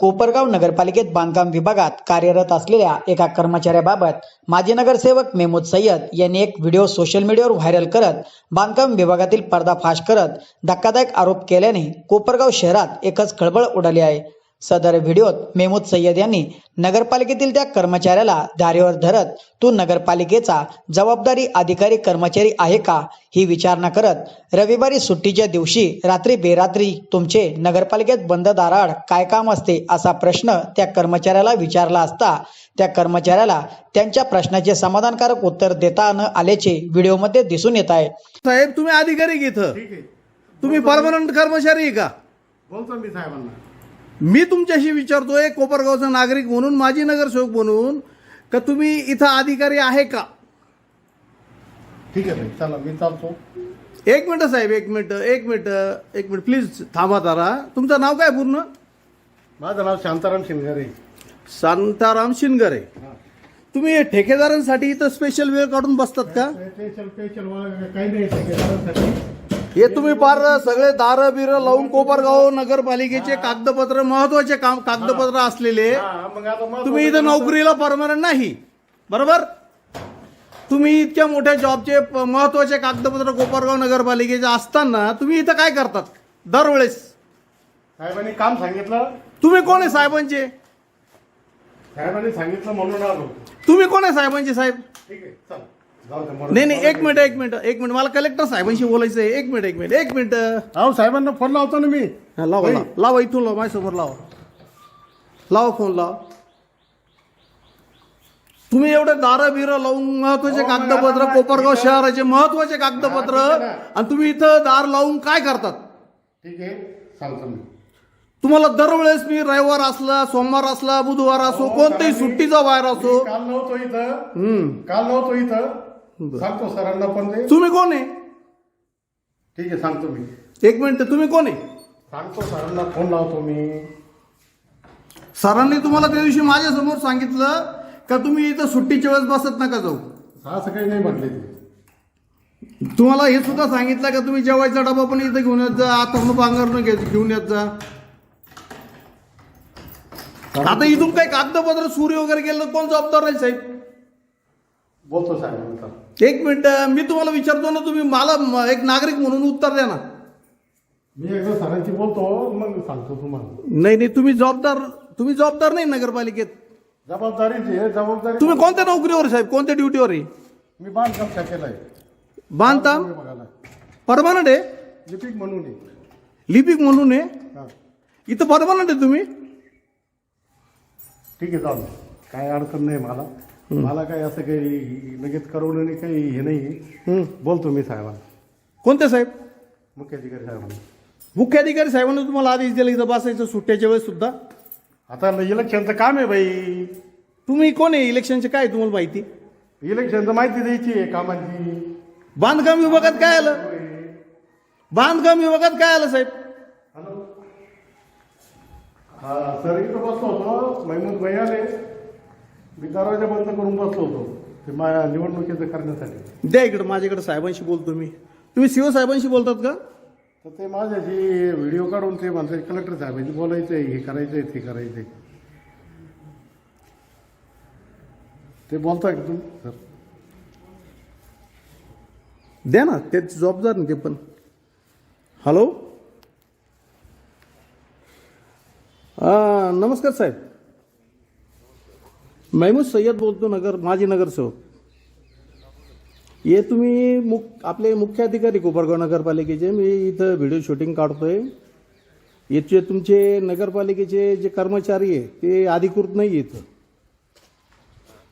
कोपरगाव नगरपालिकेत बांधकाम विभागात कार्यरत असलेल्या एका कर्मचाऱ्याबाबत माजी नगरसेवक मेहमूद सय्यद यांनी एक व्हिडिओ सोशल मीडियावर व्हायरल करत बांधकाम विभागातील पर्दाफाश करत धक्कादायक आरोप केल्याने कोपरगाव शहरात एकच खळबळ उडाली आहे. सदर व्हिडिओत मेहमूद सय्यद यांनी नगरपालिकेतील त्या कर्मचाऱ्याला दारीवर धरत तू नगरपालिकेचा जबाबदारी अधिकारी कर्मचारी आहे का? ही विचारणा करत रविवारी सुट्टीच्या दिवशी रात्री बेरात्री तुमचे नगरपालिकेत बंद दाराआड काय काम असते? असा प्रश्न त्या कर्मचाऱ्याला विचारला असता त्या कर्मचाऱ्याला त्यांच्या प्रश्नाचे समाधानकारक उत्तर देता न आल्याचे व्हिडिओमध्ये दिसून येत आहे. साहेब तुम्ही अधिकारी की इथं. ठीक आहे. तुम्ही परमनंट कर्मचारी का? बोलतो मी साहेबांना. मी तुमच्याशी विचारतोय कोपरगावचा नागरिक म्हणून माजी नगरसेवक म्हणून का तुम्ही इथं अधिकारी आहे का? ठीक आहे चला मी चालतो. एक मिनिट साहेब एक मिनिट एक मिनिट एक मिनिट प्लीज थांबा तारा तुमचं नाव काय पूर्ण? माझं नाव शांताराम शिंगारे. शांताराम शिनगरे तुम्ही हे ठेकेदारांसाठी इथं स्पेशल वेळ काढून बसतात का? स्पेशल स्पेशल काही नाही ठेकेदारांसाठी. हे तुम्ही पार सगळे दार बिर लावून कोपरगाव नगरपालिकेचे कागदपत्र महत्त्वाचे काम कागदपत्र असलेले तुम्ही इथं नोकरीला परमनंट नाही. बरोबर? तुम्ही इतक्या मोठ्या जॉबचे महत्त्वाचे कागदपत्र कोपरगाव नगरपालिकेचे असताना तुम्ही इथं काय करतात? दरवेळेस. साहेबांनी काम सांगितलं? तुम्ही कोण आहे साहेबांचे? साहेबांनी सांगितलं म्हणून आलो. तुम्ही कोण आहे साहेबांचे साहेब? ठीक आहे चल. नाही नाही एक मिनिट एक मिनिट एक मिनिट. मला कलेक्टर साहेबांशी बोलायचं आहे एक मिनिट एक मिनिट एक मिनिट. अहो साहेबांना फोन लावतो ना मी. हा, लावा लावा. लावा इथून लावा माझ्यासमोर लावा. लावा फोन लावा. तुम्ही एवढे दारं बिरं लावून महत्त्वाचे हो, कागदपत्र कोपरगाव शहराचे महत्त्वाचे कागदपत्र हा, ठीक आहे ना. आणि तुम्ही इथं दार लावून काय करतात? ठीक आहे. सांगतो मी. तुम्हाला दरवेळेस मी रविवार असला सोमवार असला बुधवार असो कोणत्याही कारण मी- सुट्टीचा वायर असो. मी काल नव्हतो इथं. हम्म. काल नव्हतो इथं. सांगतो सरांना पण ते. तुम्ही कोण आहे? ठीक आहे सांगतो मी. एक मिनिट तुम्ही कोण आहे? सांगतो सरांना फोन लावतो मी. सरांनी तुम्हाला त्या दिवशी माझ्यासमोर सांगितलं का तुम्ही इथं सुट्टीच्या वेळेस बसत नका जाऊ. असं काही नाही म्हटले ते. तुम्हाला हे सुद्धा सांगितलं का तुम्ही जेवायचा डबा पण इथं घेऊन येत जा आतरणं पांघरणं घे घेऊन येत जा. आता इथून काही कागदपत्र सूर्य वगैरे गेलं कोण जबाबदार राहील साहेब? बोलतो साहेबांना एक मिनिट मी तुम्हाला विचारतो ना तुम्ही मला म- एक नागरिक म्हणून उत्तर द्या ना. मी एकदा सरांशी बोलतो मग सांगतो तुम्हाला. नाही नाही तुम्ही जबाबदार तुम्ही जबाबदार नाही नगरपालिकेत. जबाबदारीची आहे जबाबदारी तुम्ही कोणत्या नोकरीवर साहेब? कोणत्या ड्युटीवर आहे? मी बांधकाम शाखेला आहे. बांधकाम? बघायला परमनंट आहे? लिपिक म्हणून आहे. लिपिक म्हणून आहे? हा. इथं परमनंट आहे तुम्ही? ठीक आहे चालू काय अडचण नाही मला. मला काही असं काही लगेच करवलं नाही काही हे नाही. बोलतो मी साहेबांना. कोणते साहेब? मुख्याधिकारी साहेबांना. मुख्याधिकारी साहेबांनी तुम्हाला आदेश दिला इथं बसायचं सुट्ट्याच्या वेळेस सुद्धा? आता इलेक्शनचं काम आहे बाई. तुम्ही कोण आहे? इलेक्शनचे काय आहे तुम्हाला माहिती? इलेक्शनचं माहिती द्यायची आहे कामांची. बांधकाम विभागात काय आलं? बांधकाम विभागात काय आलं साहेब? हॅलो. हा सर इथं बसलो होतो. महमूद भाई आले. मी दरवाजा बंद करून बसलो होतो. ते माझ्या निवडणुकीचं करण्यासाठी. द्या इकडं माझ्याकडे साहेबांशी बोलतो मी. तुम्ही सीओ साहेबांशी बोलतात का? तर ते माझ्याशी व्हिडिओ काढून ते म्हणतात कलेक्टर साहेबांशी बोलायचं आहे हे करायचं आहे ते करायचं आहे ते बोलता का तुम्ही? सर. द्या ना ते जबाबदार ना ते पण. हॅलो हा, नमस्कार साहेब. महमूद सय्यद बोलतो नगर माजी नगरसेवक. हे तुम्ही मुख आपले मुख्य अधिकारी कोपरगाव नगरपालिकेचे मी इथं व्हिडिओ शूटिंग काढतोय. याचे तुमचे नगरपालिकेचे जे कर्मचारी आहे ते अधिकृत नाही इथं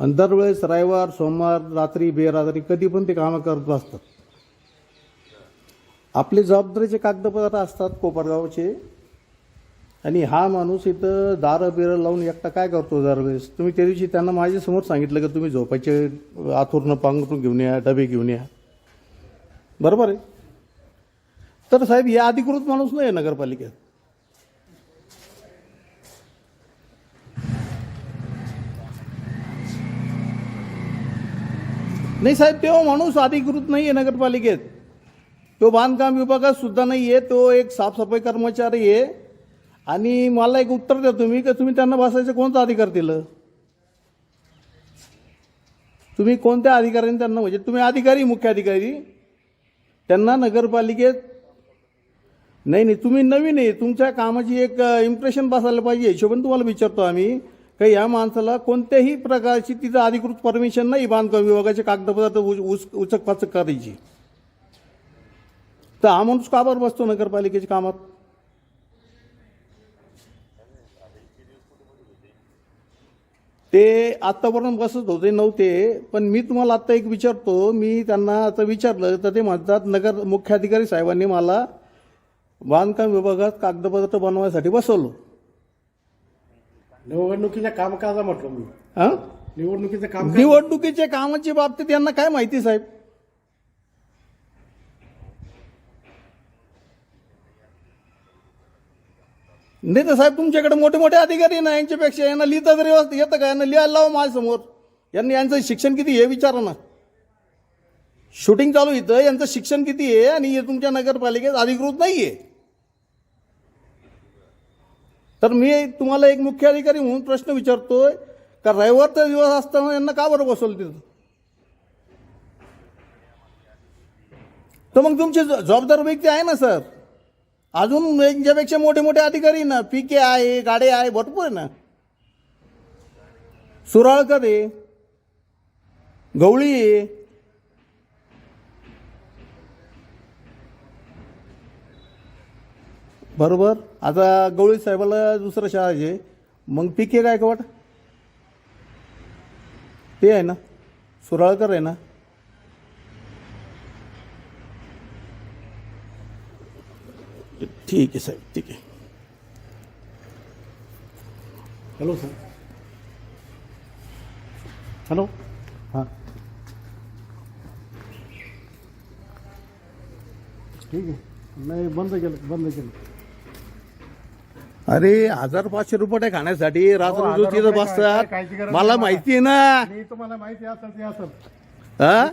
आणि दरवेळेस रविवार सोमवार रात्री बेरात्री कधी पण ते कामं करत असतात. आपले जबाबदारीचे कागदपत्र असतात कोपरगावचे. आणि हा माणूस इथं दारं बिरं लावून एकटा काय करतो दरवेळेस तुम्ही त्या दिवशी त्यांना माझ्यासमोर सांगितलं की तुम्ही झोपायचे आथुरनं पांघरून घेऊन या डबे घेऊन या. बरोबर आहे? तर साहेब हे अधिकृत माणूस नाही आहे नगरपालिकेत. नाही साहेब तो माणूस अधिकृत नाही आहे नगरपालिकेत. तो बांधकाम विभागात सुद्धा नाही आहे तो एक साफसफाई कर्मचारी आहे. आणि मला एक उत्तर द्या तुम्ही की तुम्ही त्यांना बसायचं कोणता अधिकार दिलं? तुम्ही कोणत्या अधिकाऱ्यांनी त्यांना म्हणजे तुम्ही अधिकारी मुख्य अधिकारी? त्यांना नगरपालिकेत नाही नाही तुम्ही नवीन आहे. तुमच्या कामाची एक इम्प्रेशन बसायला पाहिजे. हिशोबाने तुम्हाला विचारतो आम्ही का या माणसाला कोणत्याही प्रकारची तिचं अधिकृत परमिशन नाही बांधकाम विभागाचे कागदपत्र उच उच- उचकपाचक करायची. तर हा माणूस का बसतो नगरपालिकेच्या कामात? ते आत्तापर्यंत बसत होते नव्हते. पण मी तुम्हाला आत्ता एक विचारतो मी त्यांना आता विचारलं तर ते म्हणतात नगर मुख्याधिकारी साहेबांनी मला बांधकाम विभागात कागदपत्र बनवायसाठी बसवलं. निवडणुकीच्या कामकाजा म्हटलं मी. हां? निवडणुकीचं काम निवडणुकीच्या कामाची बाबतीत यांना काय माहिती साहेब? नाही तर साहेब तुमच्याकडे मोठे मोठे अधिकारी ना यांच्यापेक्षा यांना लिहिता जरी वाच- येतं का? यांना लिहायला लावा माझ्यासमोर. यांनी यांचं शिक्षण किती हे विचारा ना. शूटिंग चालू इथं यांचं शिक्षण किती आहे आणि हे तुमच्या नगरपालिकेत अधिकृत नाही आहे. तर मी तुम्हाला एक मुख्य अधिकारी म्हणून प्रश्न विचारतोय का रविवारचा दिवस असताना यांना का बरं बसवलं तिथं? तर मग तुमचे ज- जबाबदार व्यक्ती आहे ना सर? अजून यांच्यापेक्षा मोठे मोठे अधिकारी ना पी के आहे गाडे आहे भरपूर आहे ना. सुराळकर आहे गवळी आहे. बरोबर? आता गवळी साहेबाला दुसरं शाळा आहे. मग पी के गायकवाड ते आहे ना. सुराळकर आहे ना. ठीक आहे साहेब. ठीक आहे. हॅलो सर हॅलो हां. ठीक आहे. नाही बंद केलं बंद केलं. अरे हजार पाचशे रुपये खाण्यासाठी. हो, रात्र हजार तिथं रुपये काय- काय- कायची बसतात मला माहिती आहे ना. मी तुम्हाला माहिती असेल ते असेल हा?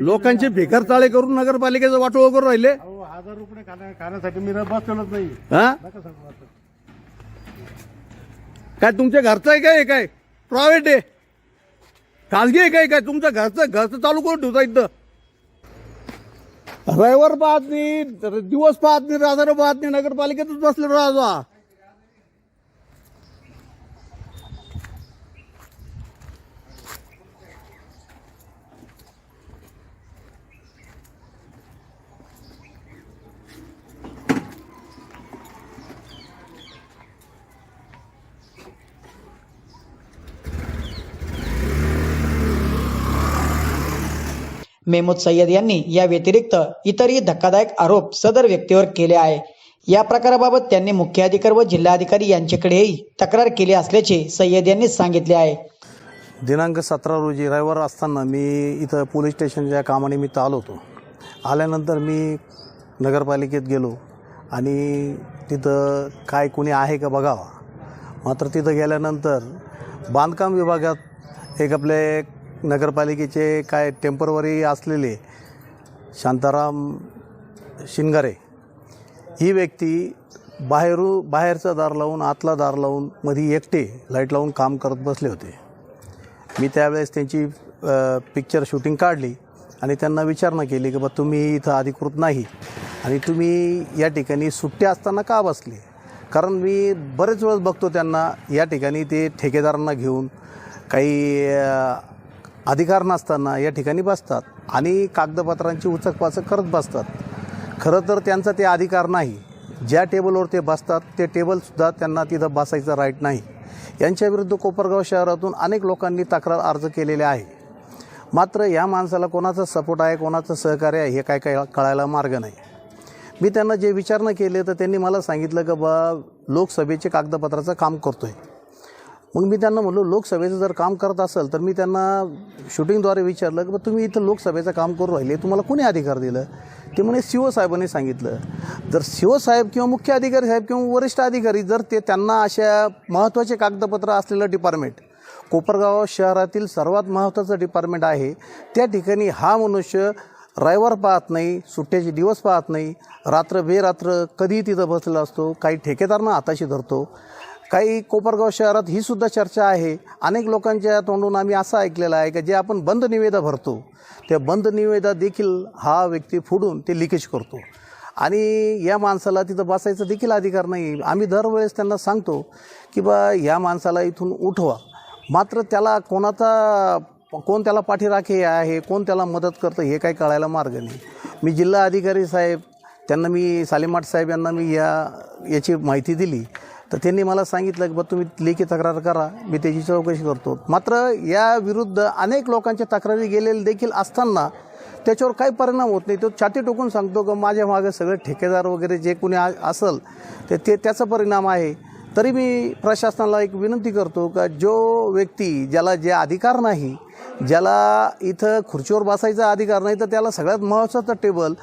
लोकांचे भिकार चाळे करून नगरपालिकेचं वाटोळ करून राहिले. अहो हजार रुपये खाण्या खाण्यासाठी मी बसलेलोच नाही हा? नका सांगू असं. काय तुमच्या घरचं आहे काय? हे काय प्रायव्हेट आहे? खाजगी आहे काय? काय तुमचं घरचं घरचं चालू करून ठेवता इथं? रविवार पाहत नाही दिवस पाहत नाही रात्र पाहत नाही नगरपालिकेतच बसले राजा मेहमूद सय्यद यांनी या व्यतिरिक्त इतरही धक्कादायक आरोप सदर व्यक्तीवर केले आहे. या प्रकाराबाबत त्यांनी मुख्याधिकारी व जिल्हाधिकारी यांच्याकडेही तक्रार केली असल्याचे सय्यद यांनी सांगितले आहे. दिनांक सतरा रोजी रविवार असताना मी इथं पोलीस स्टेशनच्या कामानिमित्त आलो होतो. आल्यानंतर मी नगरपालिकेत गेलो आणि तिथं काय कुणी आहे का बघावा. मात्र तिथं गेल्यानंतर बांधकाम विभागात एक आपले नगरपालिकेचे काय टेम्परवरी असलेले शांताराम शिनगारे ही व्यक्ती बाहेरू बाहेरचा दार लावून आतला दार लावून मध्ये एकटे लाइट लावून काम करत बसले होते. मी त्यावेळेस त्यांची पिक्चर शूटिंग काढली आणि त्यांना विचारणा केली की बा तुम्ही इथं अधिकृत नाही. आणि तुम्ही या ठिकाणी सुट्टे असताना का बसले? कारण मी बरेच वेळेस बघतो त्यांना या ठिकाणी ते ठेकेदारांना घेऊन काही अधिकार नसताना या ठिकाणी बसतात आणि कागदपत्रांची उचकपाचक करत बसतात. खरं तर त्यांचा ते अधिकार नाही. ज्या टेबलवर ते बसतात ते टेबलसुद्धा त्यांना तिथं बसायचं राईट नाही. यांच्याविरुद्ध कोपरगाव शहरातून अनेक लोकांनी तक्रार अर्ज केलेले आहे. मात्र या माणसाला कोणाचा सपोर्ट आहे कोणाचं सहकार्य आहे हे काय काय कळायला मार्ग नाही. मी त्यांना जे विचारणं केले तर त्यांनी मला सांगितलं की बा लोकसभेचे कागदपत्राचं काम करतो आहे मग मी त्यांना म्हणलो लोकसभेचं जर काम करत असेल तर मी त्यांना शूटिंगद्वारे विचारलं की तुम्ही इथं लोकसभेचं काम करू राहिले तुम्हाला कोणी अधिकार दिलं? ते म्हणे शिव साहेबांनी सांगितलं. जर शिवसाहेब किंवा मुख्य अधिकारी साहेब किंवा वरिष्ठ अधिकारी जर ते त्यांना अशा महत्त्वाचे कागदपत्र असलेलं डिपार्टमेंट कोपरगाव शहरातील सर्वात महत्त्वाचं डिपार्टमेंट आहे त्या ठिकाणी हा मनुष्य रविवार पाहत नाही सुट्ट्याचे दिवस पाहत नाही रात्र बेरात्र कधीही तिथं बसलेला असतो काही ठेकेदारांना हाताशी धरतो काही कोपरगाव शहरात ही सुद्धा चर्चा आहे. अनेक लोकांच्या तोंडून आम्ही असं ऐकलेलं आहे की जे आपण बंद निवेदा भरतो त्या बंद निवेदा देखील हा व्यक्ती फोडून ते लिकेज करतो. आणि या माणसाला तिथं बसायचा देखील अधिकार नाही. आम्ही दरवेळेस त्यांना सांगतो की बा या माणसाला इथून उठवा. मात्र त्याला कोणाचा कोण त्याला पाठीराखे आहे कोण त्याला मदत करतं हे काही कळायला मार्ग नाही. मी जिल्हा अधिकारी साहेब त्यांना मी सालेमाट साहेब यांना मी या याची माहिती दिली. तर त्यांनी मला सांगितलं की बा तुम्ही लेखी तक्रार करा मी त्याची चौकशी करतो. मात्र या विरुद्ध अनेक लोकांच्या तक्रारी गेलेले देखील असताना त्याच्यावर काही परिणाम होत नाही. तो छाती टोकून सांगतो की माझ्या मागे सगळे ठेकेदार वगैरे जे कोणी असेल ते ते त्याचा परिणाम आहे. तरी मी प्रशासनाला एक विनंती करतो का जो व्यक्ती ज्याला जे अधिकार नाही ज्याला इथं खुर्चीवर बसायचा अधिकार नाही तर त्याला सगळ्यात महत्त्वाचं टेबल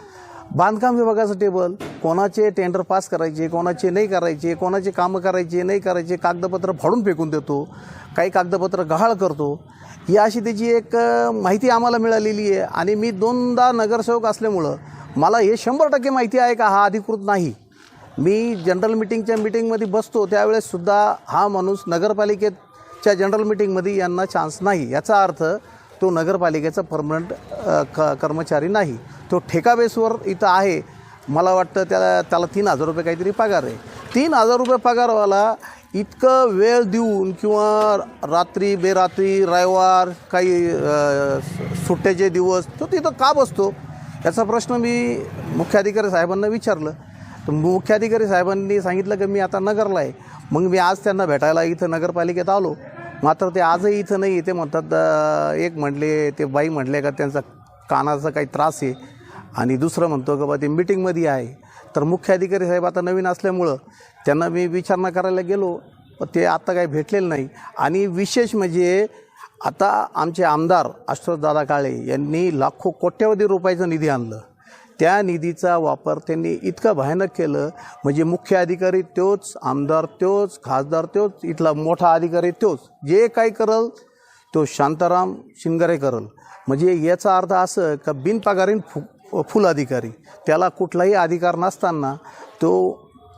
बांधकाम विभागाचं टेबल कोणाचे टेंडर पास करायचे कोणाचे नाही करायचे कोणाचे कामं करायचे नाही करायचे कागदपत्र फाडून फेकून देतो काही कागदपत्र गहाळ करतो. ही अशी त्याची एक माहिती आम्हाला मिळालेली आहे. आणि मी दोनदा नगरसेवक असल्यामुळं मला हे शंभर टक्के माहिती आहे का हा अधिकृत नाही. मी जनरल मिटिंगच्या मिटिंगमध्ये बसतो त्यावेळेससुद्धा हा माणूस नगरपालिकेच्या जनरल मिटिंगमध्ये यांना चान्स नाही. याचा अर्थ तो नगरपालिकेचा परमनंट क कर्मचारी नाही. तो ठेका बेसवर इथं आहे. मला वाटतं त्याला त्याला तीन हजार रुपये काहीतरी पगार आहे. तीन हजार रुपये पगारवाला इतकं वेळ देऊन किंवा रात्री बेरात्री रविवार काही सुट्ट्याचे दिवस तो तिथं का बसतो? याचा प्रश्न मी मुख्याधिकारी साहेबांना विचारलं. तर मुख्याधिकारी साहेबांनी सांगितलं की मी आता नगरला आहे. मग मी आज त्यांना भेटायला इथं नगरपालिकेत आलो. मात्र ते आजही इथं नाही ते म्हणतात एक म्हटले ते बाई म्हटले का त्यांचा कानाचा काही त्रास आहे. आणि दुसरं म्हणतो का बा ते मिटिंगमध्ये आहे. तर मुख्याधिकारी साहेब आता नवीन असल्यामुळं त्यांना मी विचारणा करायला गेलो ते आत्ता काही भेटलेलं नाही. आणि विशेष म्हणजे आता आमचे आमदार दादा काळे यांनी लाखो कोट्यवधी रुपयाचं निधी आणलं. त्या निधीचा वापर त्यांनी इतका भयानक केलं. म्हणजे मुख्य अधिकारी तोच आमदार तोच खासदार तोच इथला मोठा अधिकारी तोच. जे काही करल तो शांताराम शिंगारे करल. म्हणजे याचा अर्थ असं का बिनपगारीन फु फुल अधिकारी. त्याला कुठलाही अधिकार नसताना तो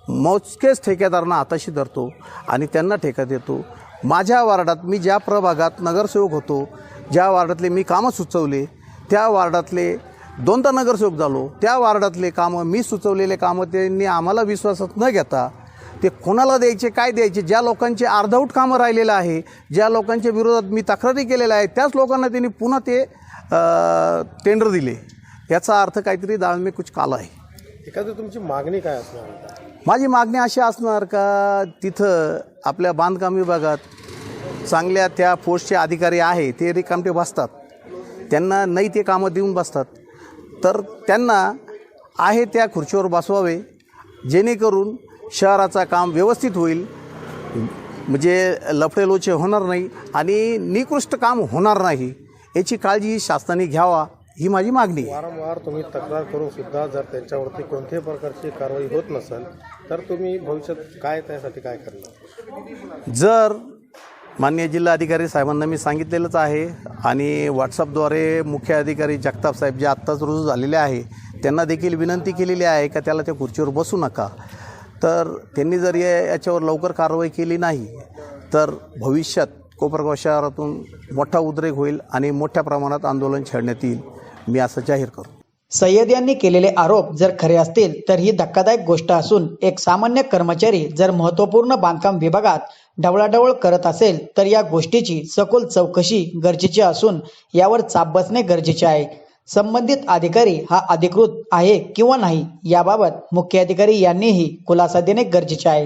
मोजकेच ठेकेदारांना हाताशी धरतो आणि त्यांना ठेका देतो. माझ्या वार्डात मी ज्या प्रभागात नगरसेवक होतो ज्या वार्डातले मी कामं सुचवले त्या वार्डातले दोनदा नगरसेवक झालो. त्या वार्डातले कामं मी सुचवलेले कामं त्यांनी आम्हाला विश्वासात न घेता ते कोणाला द्यायचे काय द्यायचे ज्या लोकांचे अर्धवट कामं राहिलेलं आहे ज्या लोकांच्या विरोधात मी तक्रारी केलेल्या आहेत त्याच लोकांना त्यांनी पुन्हा ते टेंडर दिले. याचा अर्थ काहीतरी दाळ में कुछ काला आहे. एखादी तुमची मागणी काय असणार? माझी मागणी अशी असणार का तिथं आपल्या बांधकाम विभागात चांगल्या त्या पोस्टचे अधिकारी आहे ते रिकामटे बसतात. त्यांना नाही ते कामं देऊन बसतात. तर त्यांना आहे त्या खुर्चीवर बसवावे जेणेकरून शहराचा काम व्यवस्थित होईल. म्हणजे लफडेलोचे होणार नाही आणि निकृष्ट काम होणार नाही. याची काळजी शासनाने घ्यावा ही माझी मागणी वारंवार तुम्ही तक्रार करून सुद्धा जर त्यांच्यावरती कोणत्याही प्रकारची कारवाई होत नसेल तर तुम्ही भविष्यात काय त्यासाठी काय करणार? जर मान्य जिल्हाधिकारी साहेबांना मी सांगितलेलंच आहे आणि व्हॉट्सअपद्वारे मुख्य अधिकारी जगताप साहेब जे आत्ताच रुजू झालेले आहे त्यांना देखील विनंती केलेली आहे का त्याला त्या खुर्चीवर बसू नका. तर त्यांनी जर या याच्यावर लवकर कारवाई केली नाही तर भविष्यात कोपरगाव शहरातून मोठा उद्रेक होईल आणि मोठ्या प्रमाणात आंदोलन छेडण्यात येईल. मी असं जाहीर करतो. सय्यद यांनी केलेले आरोप जर खरे असतील तर ही धक्कादायक गोष्ट असून एक सामान्य कर्मचारी जर महत्त्वपूर्ण बांधकाम विभागात ढवळाढवळ करत असेल तर या गोष्टीची सखोल चौकशी गरजेची असून यावर चाप बसणे गरजेचे आहे. संबंधित अधिकारी हा अधिकृत आहे किंवा नाही याबाबत मुख्य अधिकारी यांनीही खुलासा देणे गरजेचे आहे.